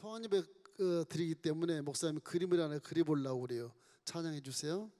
통한 예배 어, 드리기 때문에 목사님 그림을 하나 그려보려고 그래요. 찬양해 주세요.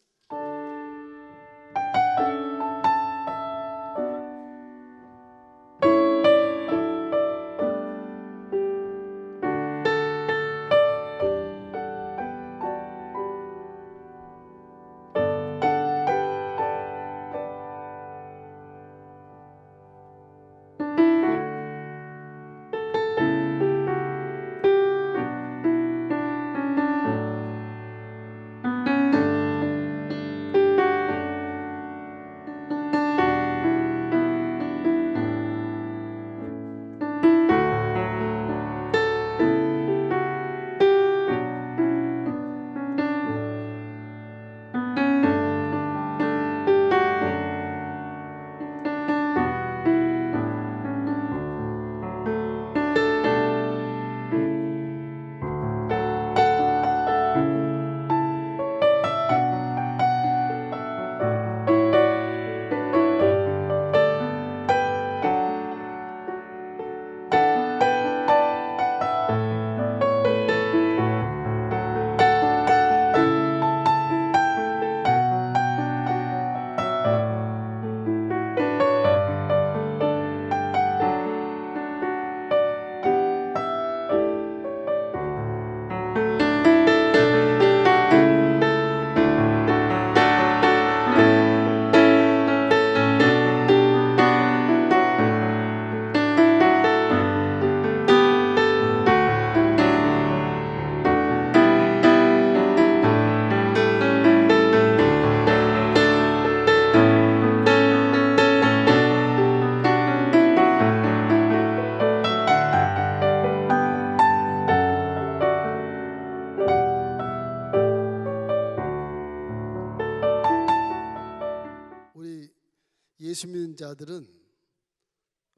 자들은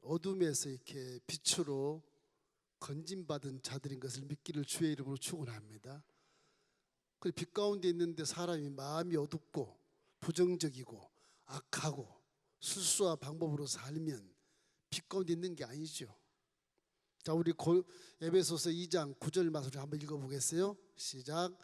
어둠에서 이렇게 빛으로 건진받은 자들인 것을 믿기를 주의 이름으로 축원합니다. 그빛 가운데 있는데 사람이 마음이 어둡고 부정적이고 악하고 술수와 방법으로 살면 빛 가운데 있는 게 아니죠. 자, 우리 고, 에베소서 2장 9절 말씀을 한번 읽어보겠어요. 시작.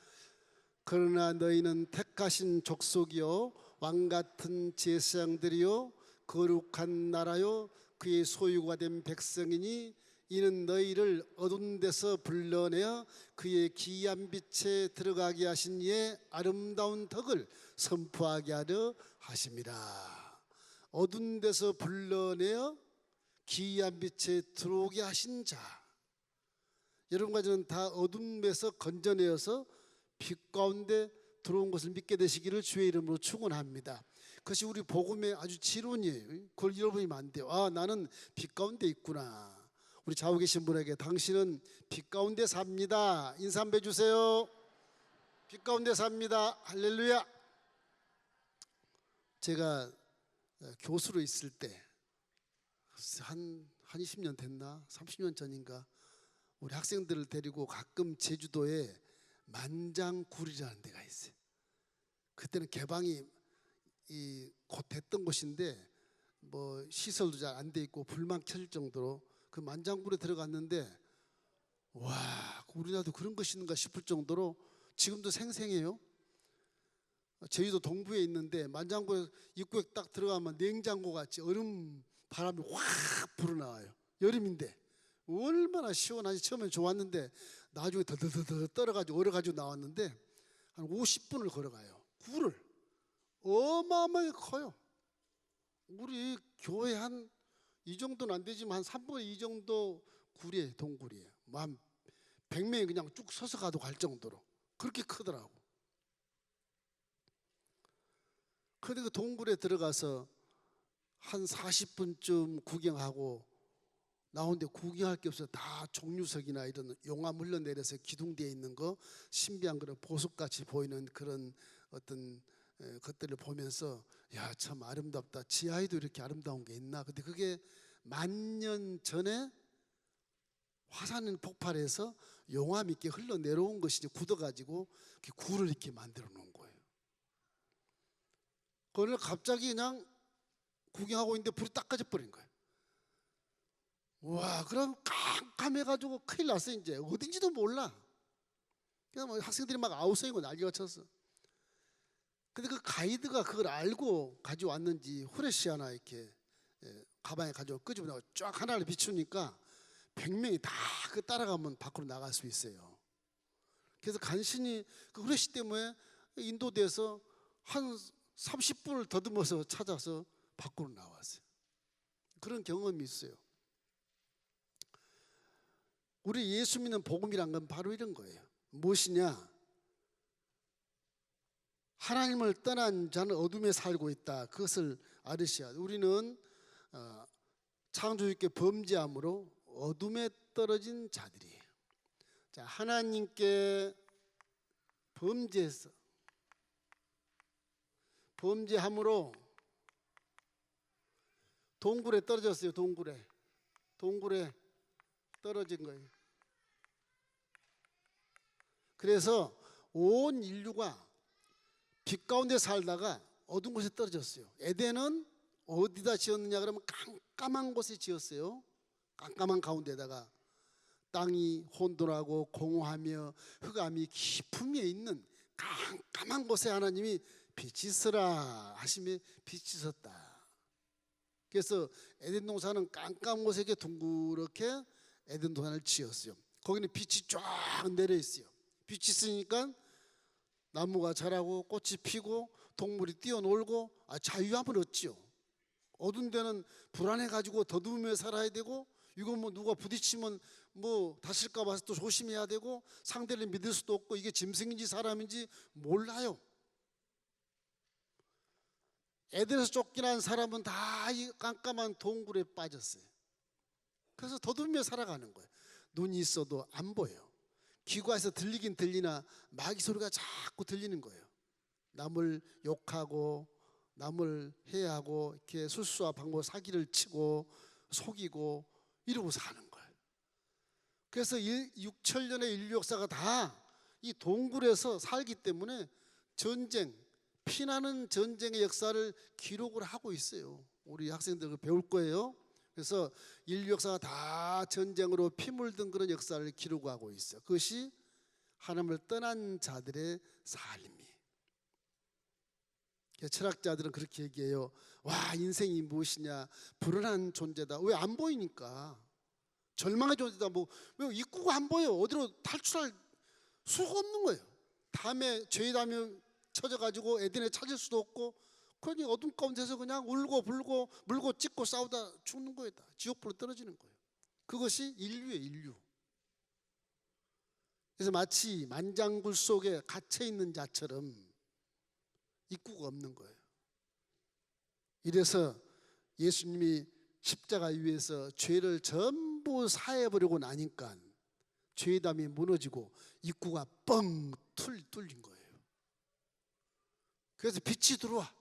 그러나 너희는 택하신 족속이요 왕 같은 제사장들이요 거룩한 나라요 그의 소유가 된 백성이니 이는 너희를 어두운 데서 불러내어 그의 기이한 빛에 들어가게 하신 이의 아름다운 덕을 선포하게 하려 하심이라 어두운 데서 불러내어 기이한 빛에 들어오게 하신 자 여러분과 저는 다 어둠에서 건져내어서 빛 가운데 들어온 것을 믿게 되시기를 주의 이름으로 축원합니다. 그것이 우리 복음의 아주 지론이에요. 그걸 잃어버리면 안 돼요. 아 나는 빛 가운데 있구나. 우리 좌우 계신 분에게 당신은 빛 가운데 삽니다. 인사 한번 해주세요. 빛 가운데 삽니다. 할렐루야. 제가 어, 교수로 있을 때 한 한 20년 됐나? 30년 전인가? 우리 학생들을 데리고 가끔 제주도에 만장굴이라는 데가 있어요. 그때는 개방이 이곧 됐던 곳인데 뭐 시설도 잘 안 돼 있고 불만 켜질 정도로 그 만장굴에 들어갔는데 와 우리나라도 그런 것이 있는가 싶을 정도로 지금도 생생해요. 제주도 동부에 있는데 만장굴 입구에 딱 들어가면 냉장고 같이 얼음 바람이 확 불어나와요. 여름인데 얼마나 시원하지 처음엔 좋았는데 나중에 더더더더 떨어가지고 얼어가지고 나왔는데 한 50분을 걸어가요. 굴을 어마어마하게 커요. 우리 교회 한 이 정도는 안 되지만 한 3분의 2 정도 굴이에요. 동굴이에요. 뭐한 100명이 그냥 쭉 서서 가도 갈 정도로 그렇게 크더라고. 그런데 그 동굴에 들어가서 한 40분쯤 구경하고 나오는데 구경할 게 없어 다 종류석이나 이런 용암 흘러내려서 기둥되어 있는 거 신비한 그런 보석같이 보이는 그런 어떤 에, 것들을 보면서 야 참 아름답다. 지하에도 이렇게 아름다운 게 있나? 근데 그게 만년 전에 화산 폭발해서 용암이 이렇게 흘러내려온 것이 이제 굳어가지고 이렇게 굴을 이렇게 만들어 놓은 거예요. 그걸 갑자기 그냥 구경하고 있는데 불이 딱 꺼져 버린 거예요. 와, 그럼 깜깜해가지고 큰일 났어 이제. 어딘지도 몰라. 그냥 뭐 학생들이 막 아우성이고 난리가 쳤어. 근데 그 가이드가 그걸 알고 가져왔는지 후레쉬 하나 이렇게 예, 가방에 가지고 끄집어내고 쫙 하나를 비추니까 100명이 다 그 따라가면 밖으로 나갈 수 있어요. 그래서 간신히 그 후레쉬 때문에 인도돼서 한 30분을 더듬어서 찾아서 밖으로 나왔어요. 그런 경험이 있어요. 우리 예수 믿는 복음이란 건 바로 이런 거예요. 무엇이냐? 하나님을 떠난 자는 어둠에 살고 있다. 그것을 아르시아. 우리는 어, 창조주께 범죄함으로 어둠에 떨어진 자들이에요. 자, 하나님께 범죄해서 범죄함으로 동굴에 떨어졌어요. 동굴에 동굴에 떨어진 거예요. 그래서 온 인류가 빛 가운데 살다가 어두운 곳에 떨어졌어요. 에덴은 어디다 지었느냐 그러면 깜깜한 곳에 지었어요. 깜깜한 가운데다가 땅이 혼돈하고 공허하며 흑암이 깊음 위에 있는 깜깜한 곳에 하나님이 빛이 있으라 하시며 빛이 있었다. 그래서 에덴 동산은 깜깜한 곳에 둥그렇게 에덴 동산을 지었어요. 거기는 빛이 쫙 내려 있어요. 빛이 있으니까 나무가 자라고 꽃이 피고 동물이 뛰어놀고 아, 자유함을 얻지요. 어두운 데는 불안해 가지고 더듬으며 살아야 되고 이거 뭐 누가 부딪히면 뭐 다칠까 봐서 또 조심해야 되고 상대를 믿을 수도 없고 이게 짐승인지 사람인지 몰라요. 에덴에서 쫓겨난 사람은 다 이 깜깜한 동굴에 빠졌어요. 그래서 더듬으며 살아가는 거예요. 눈이 있어도 안 보여요. 귀가에서 들리긴 들리나 마귀 소리가 자꾸 들리는 거예요. 남을 욕하고 남을 해하고 이렇게 술수와 방법 사기를 치고 속이고 이러고 사는 거예요. 그래서 6천 년의 인류 역사가 다 이 동굴에서 살기 때문에 전쟁, 피나는 전쟁의 역사를 기록을 하고 있어요. 우리 학생들 배울 거예요. 그래서 인류 역사가 다 전쟁으로 피 물든 그런 역사를 기록하고 있어요. 그것이 하나님을 떠난 자들의 삶이. 철학자들은 그렇게 얘기해요. 와 인생이 무엇이냐 불안한 존재다. 왜 안 보이니까 절망의 존재다. 뭐 왜 입구가 안 보여? 어디로 탈출할 수가 없는 거예요. 다음에 죄의 담에 쳐져가지고 에덴에 찾을 수도 없고 그러니 어둠 가운데서 그냥 울고 불고 물고 찢고 싸우다 죽는 거예요. 다. 지옥불로 떨어지는 거예요. 그것이 인류의 인류. 그래서 마치 만장굴 속에 갇혀 있는 자처럼 입구가 없는 거예요. 이래서 예수님이 십자가 위에서 죄를 전부 사해버리고 나니까 죄담이 무너지고 입구가 뻥 뚫린 거예요. 그래서 빛이 들어와.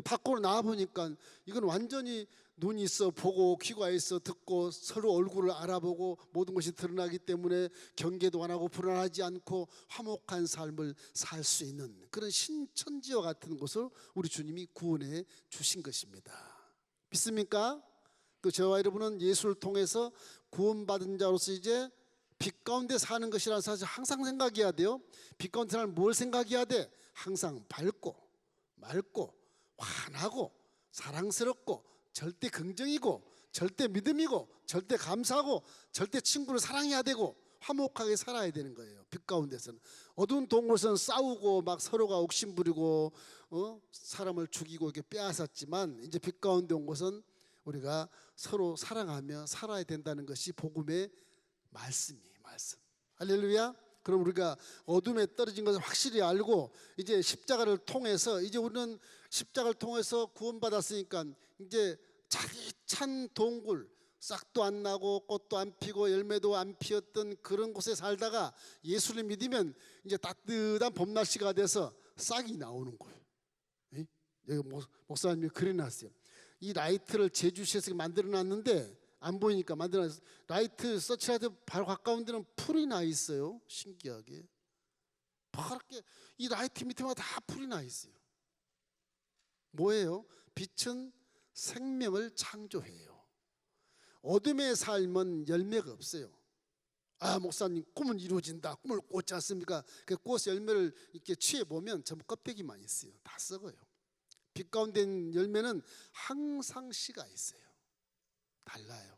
밖으로 나와 보니까 이건 완전히 눈이 있어 보고 귀가 있어 듣고 서로 얼굴을 알아보고 모든 것이 드러나기 때문에 경계도 안 하고 불안하지 않고 화목한 삶을 살 수 있는 그런 신천지와 같은 곳을 우리 주님이 구원해 주신 것입니다. 믿습니까? 또 저와 여러분은 예수를 통해서 구원받은 자로서 이제 빛 가운데 사는 것이라는 사실 항상 생각해야 돼요. 빛 가운데 사는 뭘 생각해야 돼? 항상 밝고 맑고 환하고 사랑스럽고 절대 긍정이고 절대 믿음이고 절대 감사하고 절대 친구를 사랑해야 되고 화목하게 살아야 되는 거예요. 빛 가운데서는 어두운 동굴에서는 싸우고 막 서로가 옥신부리고 어? 사람을 죽이고 이렇게 빼앗았지만 이제 빛 가운데 온 것은 우리가 서로 사랑하며 살아야 된다는 것이 복음의 말씀이에요. 말씀. 할렐루야. 그럼 우리가 어둠에 떨어진 것을 확실히 알고 이제 십자가를 통해서 이제 우리는 십자가를 통해서 구원받았으니까 이제 자기 찬 동굴 싹도 안 나고 꽃도 안 피고 열매도 안 피었던 그런 곳에 살다가 예수를 믿으면 이제 따뜻한 봄 날씨가 돼서 싹이 나오는 거예요. 목- 목사님이 그려놨어요. 이 라이트를 제주시에서 만들어 놨는데 안 보이니까 만들어 놨어요. 라이트 서치라이트 바로 가까운 데는 풀이 나 있어요. 신기하게. 파랗게 이 라이트 밑에만 다 풀이 나 있어요. 뭐예요? 빛은 생명을 창조해요. 어둠의 삶은 열매가 없어요. 아 목사님 꿈은 이루어진다. 꿈을 꿨지 않습니까? 그 꽃 열매를 이렇게 취해 보면 전부 껍데기만 있어요. 다 썩어요. 빛 가운데 있는 열매는 항상 씨가 있어요. 달라요.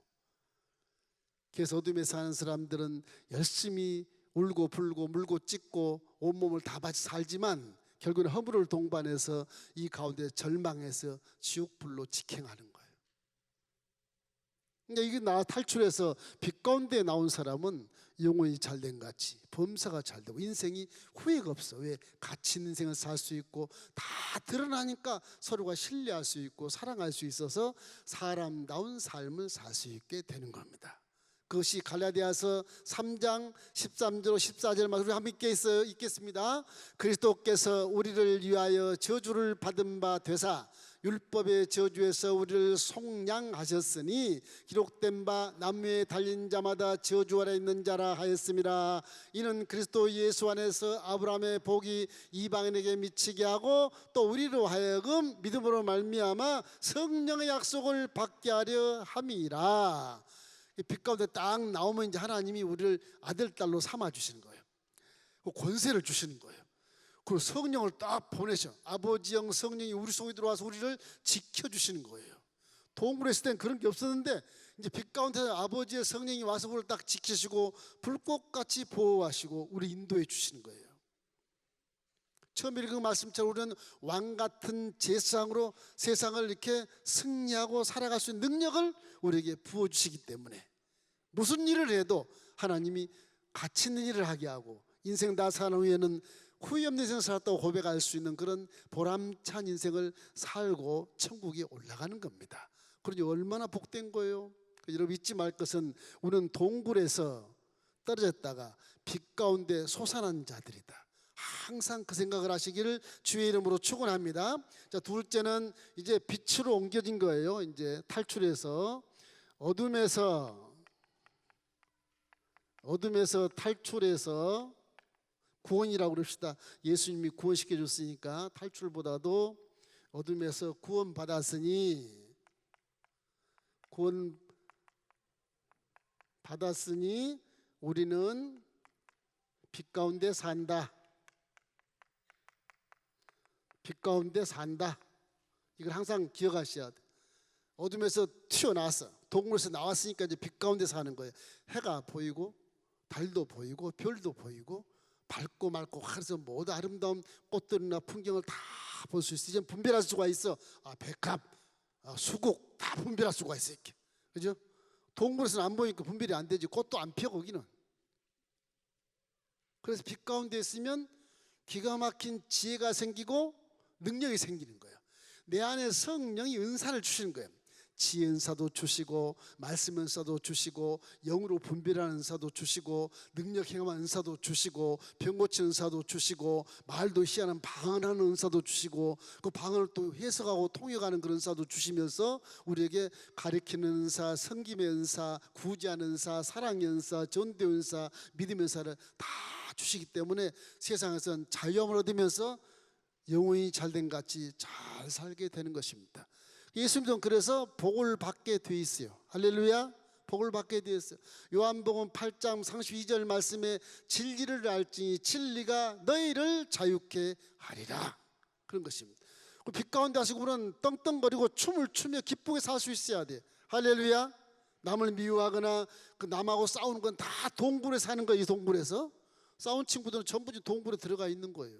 그래서 어둠에 사는 사람들은 열심히 울고 불고 물고 찢고 온몸을 다 바치 살지만 결국은 허물을 동반해서 이 가운데 절망해서 지옥불로 직행하는 거예요. 그러니까 이게 나 탈출해서 빛 가운데 나온 사람은 영혼이 잘된 같이 범사가 잘 되고 인생이 후회가 없어. 왜 있는 인생을 살 수 있고 다 드러나니까 서로가 신뢰할 수 있고 사랑할 수 있어서 사람다운 삶을 살 수 있게 되는 겁니다. 그것이 갈라디아서 3장 13절 14절 말씀 우리 함께 있어 있겠습니다. 그리스도께서 우리를 위하여 저주를 받은 바 되사 율법의 저주에서 우리를 속량하셨으니 기록된 바 남위에 달린 자마다 저주 아래 있는 자라 하였습니다. 이는 그리스도 예수 안에서 아브라함의 복이 이방인에게 미치게 하고 또 우리로 하여금 믿음으로 말미암아 성령의 약속을 받게 하려 함이라. 빛 가운데 딱 나오면 이제 하나님이 우리를 아들 딸로 삼아 주시는 거예요. 그 권세를 주시는 거예요. 그리고 성령을 딱 보내셔. 아버지 형 성령이 우리 속에 들어와서 우리를 지켜 주시는 거예요. 동굴에 있을 땐 그런 게 없었는데 이제 빛 가운데 아버지의 성령이 와서 우리를 딱 지키시고 불꽃같이 보호하시고 우리 인도해 주시는 거예요. 처음 읽은 말씀처럼 우리는 왕 같은 제사장으로 세상을 이렇게 승리하고 살아갈 수 있는 능력을 우리에게 부어 주시기 때문에 무슨 일을 해도 하나님이 가치 있는 일을 하게 하고 인생 다 사는 후에는 후회 없는 인생을 살았다고 고백할 수 있는 그런 보람찬 인생을 살고 천국에 올라가는 겁니다. 그러니 얼마나 복된 거예요. 여러분 잊지 말 것은 우리는 동굴에서 떨어졌다가 빛 가운데 솟아난 자들이다. 항상 그 생각을 하시기를 주의 이름으로 축원합니다. 자, 둘째는 이제 빛으로 옮겨진 거예요. 이제 탈출해서 어둠에서 어둠에서 탈출해서 구원이라고 그럽시다. 예수님이 구원시켜 줬으니까 탈출보다도 어둠에서 구원 받았으니 구원 받았으니 우리는 빛 가운데 산다. 빛 가운데 산다. 이걸 항상 기억하셔야 돼. 어둠에서 튀어나왔어. 동굴에서 나왔으니까 이제 빛 가운데 사는 거예요. 해가 보이고 달도 보이고 별도 보이고 밝고 맑고 하늘에서 모두 아름다운 꽃들이나 풍경을 다 볼 수 있어. 이제 분별할 수가 있어. 아 백합, 아, 수국 다 분별할 수가 있어 이렇게. 그죠? 동굴에서는 안 보니까 분별이 안 되지. 꽃도 안 피어 거기는. 그래서 빛 가운데 있으면 기가 막힌 지혜가 생기고 능력이 생기는 거예요. 내 안에 성령이 은사를 주시는 거예요. 지혜 은사도 주시고 말씀 은사도 주시고 영으로 분별하는 은사도 주시고 능력 행함하는 은사도 주시고 병 고치는 은사도 주시고 말도 희한한 방언하는 은사도 주시고 그 방언을 또 해석하고 통역하는 그런 은사도 주시면서 우리에게 가리키는 은사, 섬김의 은사, 구제하는 은사, 사랑의 은사, 전대 은사, 믿음의 은사를 다 주시기 때문에 세상에서는 자유함을 얻으면서 영혼이 잘된 같이 잘 살게 되는 것입니다. 예수님도 그래서 복을 받게 돼 있어요. 할렐루야. 복을 받게 되어 있어요. 요한복음 8장 32절 말씀에 진리를 알지니 진리가 너희를 자유케 하리라. 그런 것입니다. 그빛 가운데 하시고 우리는 떵떵거리고 춤을 추며 기쁘게 살 수 있어야 돼. 할렐루야. 남을 미워하거나 그 남하고 싸우는 건 다 동굴에 사는 거예요. 이 동굴에서 싸운 친구들은 전부 동굴에 들어가 있는 거예요.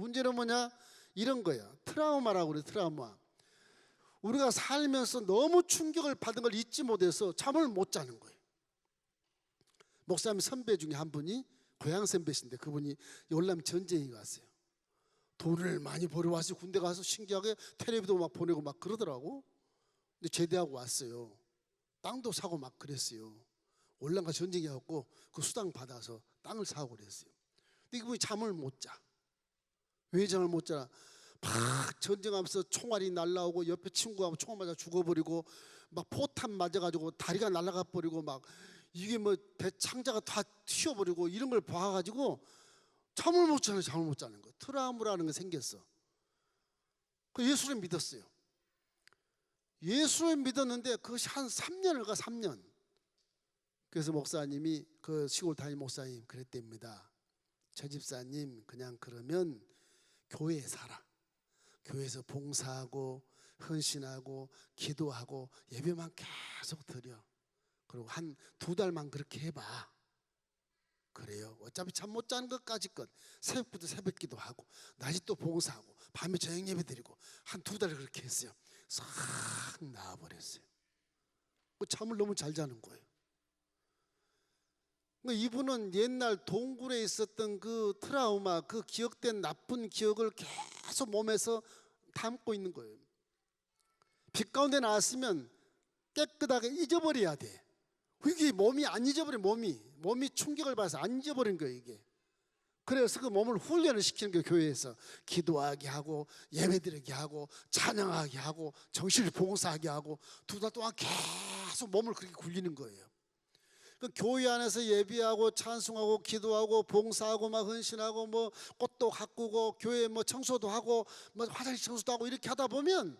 문제는 뭐냐? 이런 거야. 트라우마라고 그래. 트라우마. 우리가 살면서 너무 충격을 받은 걸 잊지 못해서 잠을 못 자는 거예요. 목사님 선배 중에 한 분이 고향 선배신데 그분이 열남 전쟁에 갔어요. 돈을 많이 벌어 와서 군대 가서 신기하게 텔레비도 막 보내고 막 그러더라고. 근데 제대하고 왔어요. 땅도 사고 막 그랬어요. 월남과 전쟁이 갖고 그 수당 받아서 땅을 사고 그랬어요. 근데 그분이 잠을 못 자. 왜 잠을 못 자? 막 전쟁하면서 총알이 날라오고 옆에 친구하고 총알 맞아 죽어버리고 막 포탄 맞아가지고 다리가 날아가 버리고 막 이게 뭐배 창자가 다 튀어버리고 이런 걸 봐가지고 잠을 못 자는 잠을 못 자는 거 트라우마라는 게 생겼어. 그 예수를 믿었어요. 예수를 믿었는데 그것이 한 3년을 가 3년. 그래서 목사님이 그 시골 담임 목사님 그랬답니다. 저 집사님 그냥 그러면 교회에 살아. 교회에서 봉사하고 헌신하고 기도하고 예배만 계속 드려. 그리고 한 두 달만 그렇게 해봐. 그래요. 어차피 잠 못 자는 것까지 것 새벽부터 새벽 기도 하고 낮에 또 봉사하고 밤에 저녁 예배 드리고 한 두 달을 그렇게 했어요. 싹 나와버렸어요. 그 잠을 너무 잘 자는 거예요. 그러니까 이분은 옛날 동굴에 있었던 그 트라우마, 그 기억된 나쁜 기억을 계속 몸에서 담고 있는 거예요. 빛 가운데 나왔으면 깨끗하게 잊어버려야 돼. 이게 몸이 안 잊어버린 몸이 몸이 충격을 받아서 안 잊어버린 거예요 이게. 그래서 그 몸을 훈련을 시키는 거예요 교회에서 기도하게 하고 예배드리게 하고 찬양하게 하고 정신을 봉사하게 하고 두 달 동안 계속 몸을 그렇게 굴리는 거예요. 그 교회 안에서 예배하고 찬송하고 기도하고 봉사하고 막 헌신하고 뭐 꽃도 가꾸고 교회 뭐 청소도 하고 뭐 화장실 청소도 하고 이렇게 하다 보면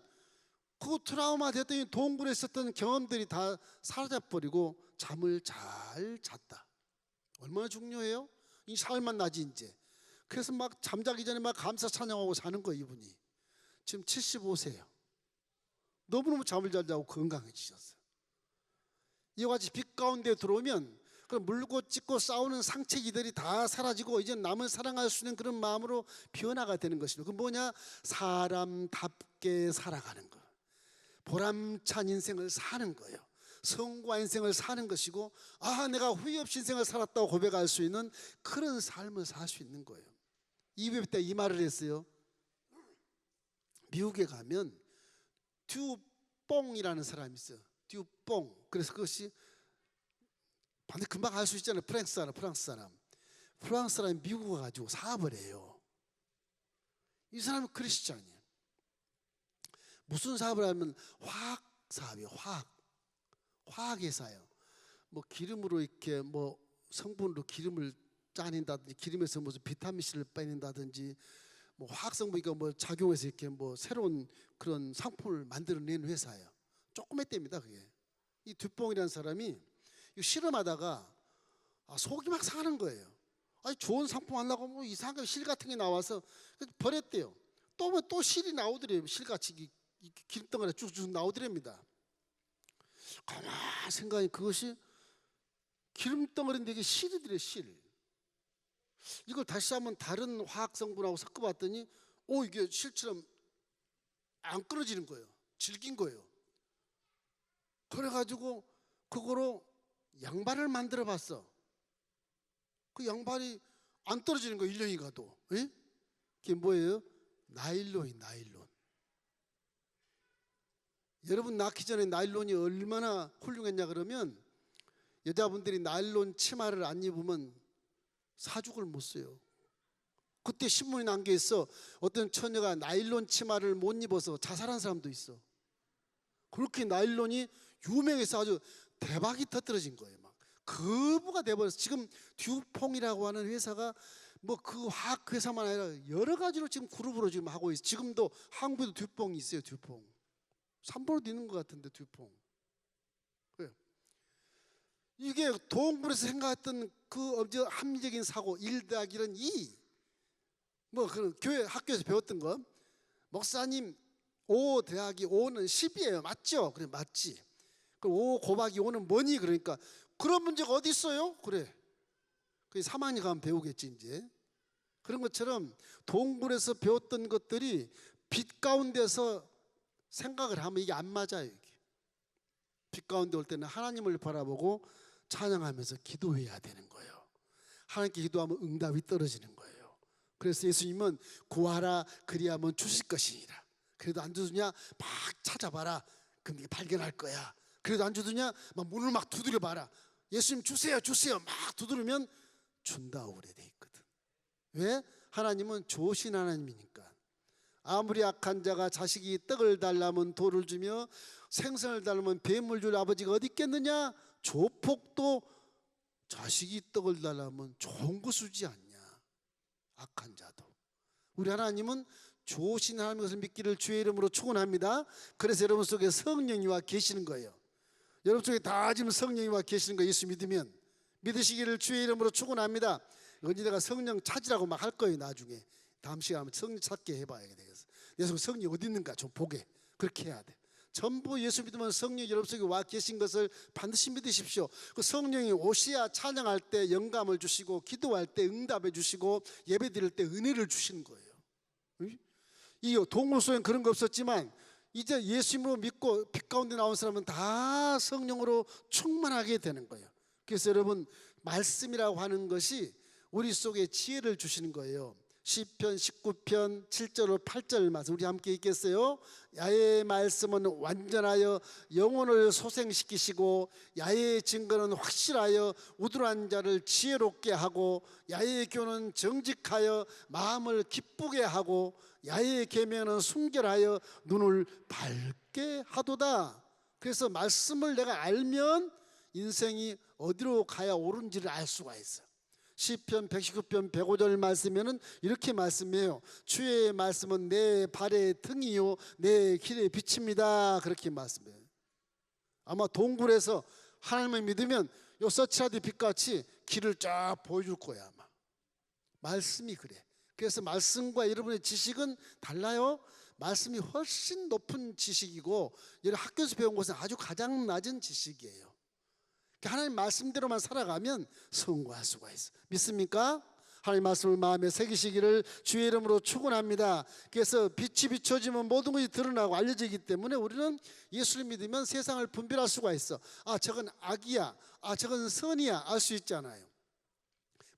그 트라우마 됐더니 동굴에 있었던 경험들이 다 사라져 버리고 잠을 잘 잤다. 얼마나 중요해요? 이 살만 나지 이제. 그래서 막 잠자기 전에 막 감사 찬양하고 사는 거 이분이. 지금 75세예요. 너무너무 잠을 잘 자고 건강해지셨어요. 이와 같이 빛 가운데 들어오면 그 물고 찢고 싸우는 상체기들이 다 사라지고 이제 남을 사랑할 수 있는 그런 마음으로 변화가 되는 것이죠. 그 뭐냐? 사람답게 살아가는 거. 보람찬 인생을 사는 거예요. 성과 인생을 사는 것이고 아 내가 후회 없이 인생을 살았다고 고백할 수 있는 그런 삶을 살 수 있는 거예요. 이회 때 이 말을 했어요. 미국에 가면 듀뽕이라는 사람이 있어요. 듀뽕. 그래서 그것이 반대 금방 알 수 있잖아요. 프랑스 사람, 프랑스 사람. 프랑스 사람이 미국 가가지고 사업을 해요. 이 사람은 크리스찬이에요. 무슨 사업을 하면 화학 사업이에요. 화학. 화학 회사예요. 뭐 기름으로 이렇게 뭐 성분으로 기름을 짜낸다든지 기름에서 무슨 비타민 C를 빼낸다든지 뭐 화학 성분이니까 뭐 작용해서 이렇게 뭐 새로운 그런 상품을 만들어내는 회사예요. 조그맸답니다 그게. 이 듀뽕이라는 사람이 실험하다가 아, 속이 막 상하는 거예요. 아니 좋은 상품 하려고 뭐 이상하게 실 같은 게 나와서 그래서 버렸대요. 또뭐또 실이 나오더래요. 실같이 기름덩어리 쭉쭉 나오더랍니다. 가만 생각해 그것이 기름덩어리인데 이게 실이더래 실. 이걸 다시 한번 다른 화학 성분하고 섞어봤더니 오 이게 실처럼 안 끊어지는 거예요. 질긴 거예요. 그래가지고 그거로 양발을 만들어 봤어. 그 양발이 안 떨어지는 거예요. 1년이 가도. 예? 그게 뭐예요? 나일론이 나일론. 여러분 낳기 전에 나일론이 얼마나 훌륭했냐 그러면 여자분들이 나일론 치마를 안 입으면 사죽을 못 써요. 그때 신문이 난게 있어. 어떤 처녀가 나일론 치마를 못 입어서 자살한 사람도 있어. 그렇게 나일론이 유명해서 아주 대박이 터뜨려진 거예요. 막 거부가 돼버려서 지금 듀퐁이라고 하는 회사가 뭐 그 화학 회사만 아니라 여러 가지로 지금 그룹으로 지금 하고 있어. 지금도 한국에도 듀퐁이 있어요. 듀퐁. 3번으로 있는 것 같은데 듀퐁. 그래요. 이게 동굴에서 생각했던 그 엄청 합리적인 사고 1 더하기 1은 2. 뭐 그런 교회 학교에서 배웠던 거. 목사님 5 더하기 5는 10이에요. 맞죠? 그래 맞지. 5 곱하기 5는 뭐니? 그러니까 그런 문제가 어디 있어요? 그래. 그 사만이 가면 배우겠지 이제. 그런 것처럼 동굴에서 배웠던 것들이 빛 가운데서 생각을 하면 이게 안 맞아요. 이게. 빛 가운데 올 때는 하나님을 바라보고 찬양하면서 기도해야 되는 거예요. 하나님께 기도하면 응답이 떨어지는 거예요. 그래서 예수님은 구하라 그리하면 주실 것이니라. 그래도 안 주느냐 막 찾아봐라. 그럼 발견할 거야. 그래도 안 주느냐 막 문을 막 두드려 봐라. 예수님 주세요 주세요 막 두드리면 준다 오래 돼 있거든. 왜? 하나님은 좋으신 하나님이니까. 아무리 악한 자가 자식이 떡을 달라면 돌을 주며 생선을 달라면 뱀을 줄 아버지가 어디 있겠느냐? 조폭도 자식이 떡을 달라면 좋은 거 주지 않냐? 악한 자도. 우리 하나님은 좋으신 하나님 것을 믿기를 주의 이름으로 축원합니다. 그래서 여러분 속에 성령이 와 계시는 거예요. 여러분 속에 다 지금 성령이 와 계시는 거 예수 믿으면 믿으시기를 주의 이름으로 축원합니다. 언제 내가 성령 찾으라고 막 할 거예요 나중에 다음 시간에 한번 성령 찾게 해봐야 되겠어. 내 속에 성령 어디 있는가 좀 보게 그렇게 해야 돼. 전부 예수 믿으면 성령 여러분 속에 와 계신 것을 반드시 믿으십시오. 그 성령이 오시야 찬양할 때 영감을 주시고 기도할 때 응답해 주시고 예배 드릴 때 은혜를 주시는 거예요. 응? 이 동물 속엔 그런 거 없었지만 이제 예수님으로 믿고 빛 가운데 나온 사람은 다 성령으로 충만하게 되는 거예요. 그래서 여러분 말씀이라고 하는 것이 우리 속에 지혜를 주시는 거예요. 시편 19편 7절 8절 말씀 우리 함께 읽겠어요. 야의 말씀은 완전하여 영혼을 소생시키시고 야의 증거는 확실하여 우둔한 자를 지혜롭게 하고 야의 교는 정직하여 마음을 기쁘게 하고 야의 계명은 순결하여 눈을 밝게 하도다. 그래서 말씀을 내가 알면 인생이 어디로 가야 옳은지를 알 수가 있어. 시편 119편 105절 말씀에는 이렇게 말씀해요. 주의 말씀은 내 발의 등이요 내 길의 빛입니다. 그렇게 말씀해요. 아마 동굴에서 하나님을 믿으면 요 서치라드 빛같이 길을 쫙 보여줄 거야 아마. 말씀이 그래. 그래서 말씀과 여러분의 지식은 달라요. 말씀이 훨씬 높은 지식이고 여러 학교에서 배운 것은 아주 가장 낮은 지식이에요. 그러니까 하나님 말씀대로만 살아가면 성공할 수가 있어. 믿습니까? 하나님 말씀을 마음에 새기시기를 주의 이름으로 축원합니다. 그래서 빛이 비춰지면 모든 것이 드러나고 알려지기 때문에 우리는 예수를 믿으면 세상을 분별할 수가 있어. 아 저건 악이야. 아 저건 선이야. 알 수 있잖아요.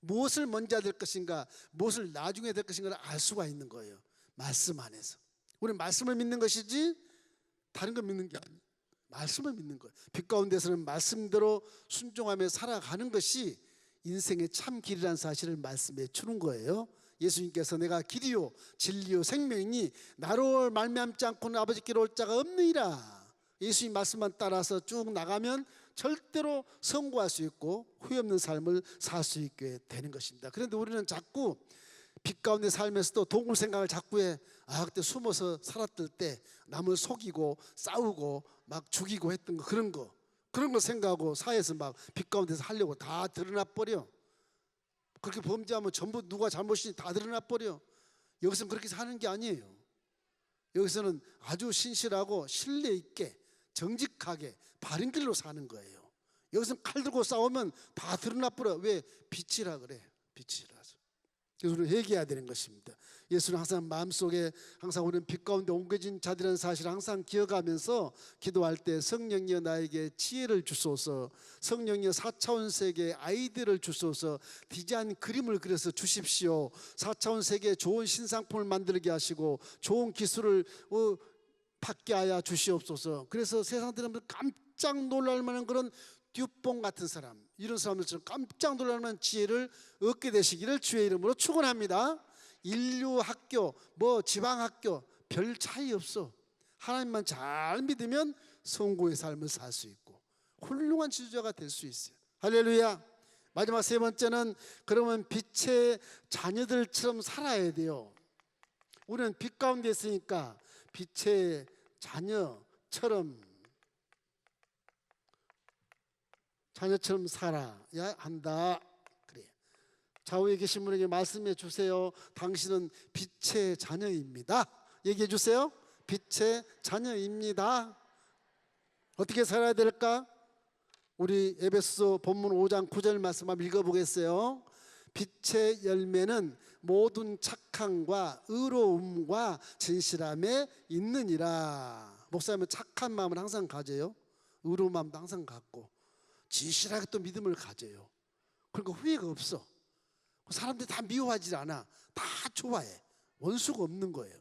무엇을 먼저 될 것인가, 무엇을 나중에 될 것인가를 알 수가 있는 거예요. 말씀 안에서. 우리 말씀을 믿는 것이지 다른 거 믿는 게 아니에요. 말씀을 믿는 거예요. 빛 가운데서는 말씀대로 순종하며 살아가는 것이 인생의 참 길이라는 사실을 말씀해 주는 거예요. 예수님께서 내가 길이요 진리요 생명이니 나로 말미암지 않고는 아버지께로 올 자가 없느니라. 예수님 말씀만 따라서 쭉 나가면 절대로 성공할 수 있고 후회 없는 삶을 살 수 있게 되는 것입니다. 그런데 우리는 자꾸 빛 가운데 살면서도 동물 생각을 자꾸 해. 아 그때 숨어서 살았을 때 남을 속이고 싸우고 막 죽이고 했던 거 그런 거 그런 거 생각하고 사회에서 막 빛 가운데서 하려고 다 드러나 버려. 그렇게 범죄하면 전부 누가 잘못인지 다 드러나 버려. 여기서는 그렇게 사는 게 아니에요. 여기서는 아주 신실하고 신뢰 있게 정직하게 바른 길로 사는 거예요. 여기서는 칼 들고 싸우면 다 드러나 버려. 왜 빛이라 그래? 빛이라서. 우리는 회개해야 되는 것입니다. 예수는 항상 마음속에 항상 우리는 빛 가운데 옮겨진 자들이라는 사실을 항상 기억하면서 기도할 때 성령이여 나에게 지혜를 주소서 성령이여 사차원 세계 아이디어를 주소서 디자인 그림을 그려서 주십시오 사차원 세계에 좋은 신상품을 만들게 하시고 좋은 기술을 어, 받게 하여 주시옵소서 그래서 세상 사람들 깜짝 놀랄 만한 그런 듀뽕 같은 사람 이런 사람들처럼 깜짝 만한 지혜를 얻게 되시기를 주의 이름으로 축원합니다. 인류 학교 뭐 지방 학교 별 차이 없어. 하나님만 잘 믿으면 성공의 삶을 살 수 있고 훌륭한 지도자가 될 수 있어요. 할렐루야. 마지막 세 번째는 그러면 빛의 자녀들처럼 살아야 돼요. 우리는 빛 가운데 있으니까 빛의 자녀처럼 자녀처럼 살아야 한다. 그래. 좌우에 계신 분에게 말씀해 주세요. 당신은 빛의 자녀입니다. 얘기해 주세요. 빛의 자녀입니다. 어떻게 살아야 될까? 우리 에베소 본문 5장 9절 말씀 한번 읽어보겠어요. 빛의 열매는 모든 착함과 의로움과 진실함에 있느니라. 목사님은 착한 마음을 항상 가져요. 의로운 마음도 항상 갖고 진실하게 또 믿음을 가져요. 그러니까 후회가 없어. 사람들이 다 미워하지 않아. 다 좋아해. 원수가 없는 거예요.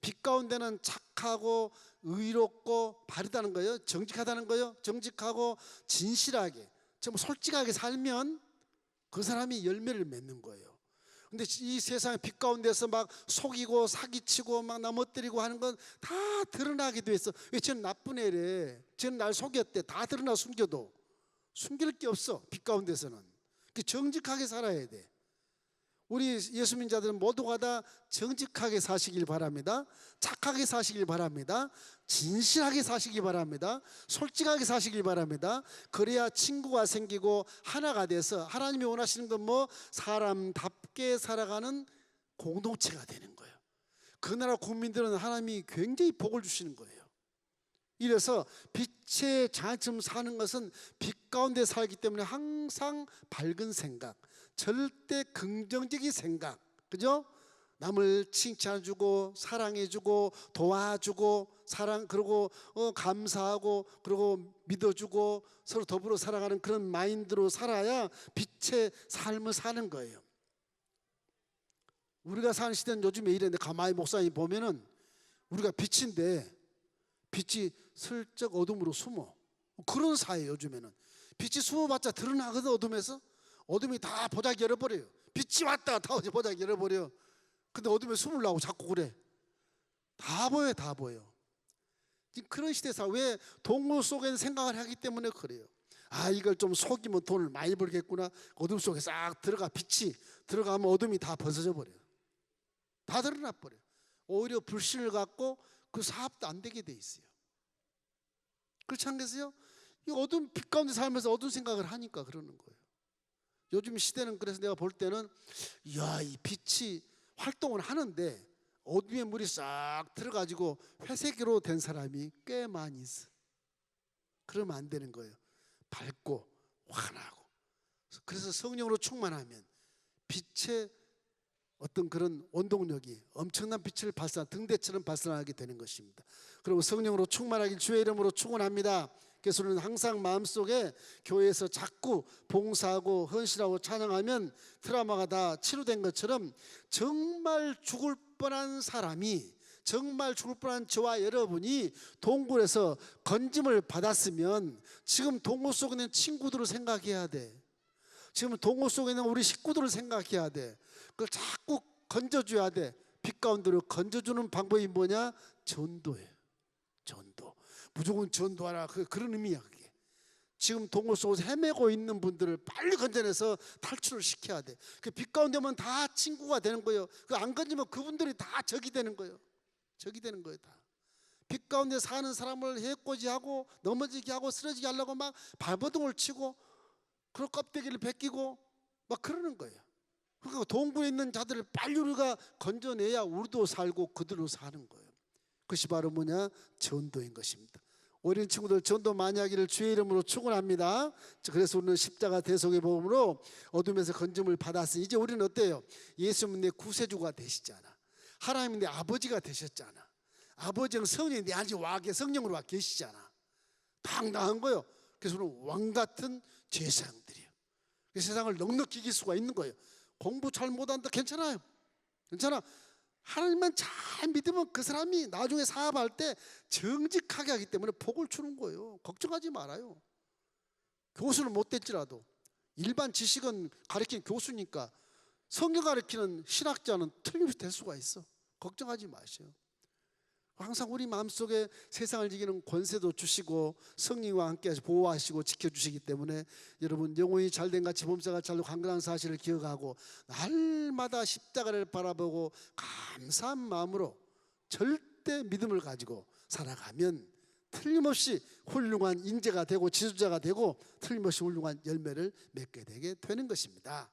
빛 가운데는 착하고 의롭고 바르다는 거예요. 정직하다는 거예요. 정직하고 진실하게, 좀 솔직하게 살면 그 사람이 열매를 맺는 거예요. 근데 이 세상의 빛 가운데서 막 속이고 사기치고 막 넘어뜨리고 하는 건 다 드러나기도 했어. 왜 쟤는 나쁜 애래. 쟤는 날 속였대. 다 드러나 숨겨도. 숨길 게 없어. 빛 가운데서는. 그 정직하게 살아야 돼. 우리 예수 믿는 자들은 모두가 다 정직하게 사시길 바랍니다. 착하게 사시길 바랍니다. 진실하게 사시기 바랍니다. 솔직하게 사시길 바랍니다. 그래야 친구가 생기고 하나가 돼서 하나님이 원하시는 건 뭐 사람답게 살아가는 공동체가 되는 거예요. 그 나라 국민들은 하나님이 굉장히 복을 주시는 거예요. 이래서 빛의 장처럼 사는 것은 빛 가운데 살기 때문에 항상 밝은 생각, 절대 긍정적인 생각, 그죠? 남을 칭찬해주고 사랑해주고 도와주고 사랑 그리고 어, 감사하고 그리고 믿어주고 서로 더불어 살아가는 그런 마인드로 살아야 빛의 삶을 사는 거예요. 우리가 사는 시대는 요즘에 이랬는데 가만히 목사님 보면은 우리가 빛인데 빛이 슬쩍 어둠으로 숨어 그런 사회 요즘에는 빛이 숨어봤자 드러나거든 어둠에서. 어둠이 다 보자기 열어버려요. 빛이 왔다 다 어디 보자기 열어버려 근데 어둠에 숨으려고 자꾸 그래. 다 보여 다 보여 지금 그런 시대에서 왜 동물 속에는 생각을 하기 때문에 그래요? 아 이걸 좀 속이면 돈을 많이 벌겠구나. 어둠 속에 싹 들어가 빛이 들어가면 어둠이 다 벗어져 버려요. 다 드러나 버려 오히려 불신을 갖고 그 사업도 안 되게 돼 있어요. 그렇지 않겠어요? 이 어두운 빛 가운데 살면서 어두운 생각을 하니까 그러는 거예요. 요즘 시대는 그래서 내가 볼 때는 야, 이 빛이 활동을 하는데 어둠의 물이 싹 들어가지고 회색으로 된 사람이 꽤 많이 있어. 그러면 안 되는 거예요. 밝고 환하고. 그래서 성령으로 충만하면 빛의 어떤 그런 원동력이 엄청난 빛을 발산, 등대처럼 발산하게 되는 것입니다. 그리고 성령으로 충만하길 주의 이름으로 축원합니다. 그래서 우리는 항상 마음속에 교회에서 자꾸 봉사하고 헌신하고 찬양하면 트라우마가 다 치료된 것처럼 정말 죽을 뻔한 사람이 정말 죽을 뻔한 저와 여러분이 동굴에서 건짐을 받았으면 지금 동굴 속에 있는 친구들을 생각해야 돼. 지금 동굴 속에 있는 우리 식구들을 생각해야 돼. 그걸 자꾸 건져줘야 돼. 빛 가운데로 건져주는 방법이 뭐냐? 전도예요. 무조건 전도하라. 그 그런 의미야 그게. 지금 동굴 속에서 헤매고 있는 분들을 빨리 건져내서 탈출을 시켜야 돼. 그빛 가운데면 다 친구가 되는 거예요. 그 안 건지면 그분들이 다 적이 되는 거예요. 적이 되는 거예요 다. 빛 가운데 사는 사람을 해코지하고 넘어지게 하고 쓰러지게 하려고 막 발버둥을 치고 그런 껍데기를 벗기고 막 그러는 거예요. 그러니까 동굴에 있는 자들을 빨리 우리가 건져내야 우리도 살고 그들도 사는 거예요. 그것이 바로 뭐냐? 전도인 것입니다. 어린 친구들 전도 많이 하기를 주의 이름으로 축원합니다. 그래서 우리는 십자가 대속의 복음으로 어둠에서 건짐을 받았으니 이제 우리는 어때요? 예수님 내 구세주가 되시잖아. 하나님 내 아버지가 되셨잖아. 아버지는 성령이 내 안에 와 계- 성령으로 와 계시잖아. 당당한 거요. 그래서 우리는 왕 같은 제사장들이에요. 그 세상을 넉넉히 이길 수가 있는 거예요. 공부 잘 못한다 괜찮아요. 괜찮아. 하나님만 잘 믿으면 그 사람이 나중에 사업할 때 정직하게 하기 때문에 복을 주는 거예요. 걱정하지 말아요. 교수는 못 됐지라도 일반 지식은 가르치는 교수니까 성경 가르치는 신학자는 틀림없이 될 수가 있어. 걱정하지 마세요. 항상 우리 마음속에 세상을 이기는 권세도 주시고 성령과 함께 보호하시고 지켜주시기 때문에 여러분 영혼이 잘된 같이 몸사가 잘로 강건한 사실을 기억하고 날마다 십자가를 바라보고 감사한 마음으로 절대 믿음을 가지고 살아가면 틀림없이 훌륭한 인재가 되고 지도자가 되고 틀림없이 훌륭한 열매를 맺게 되게 되는 것입니다.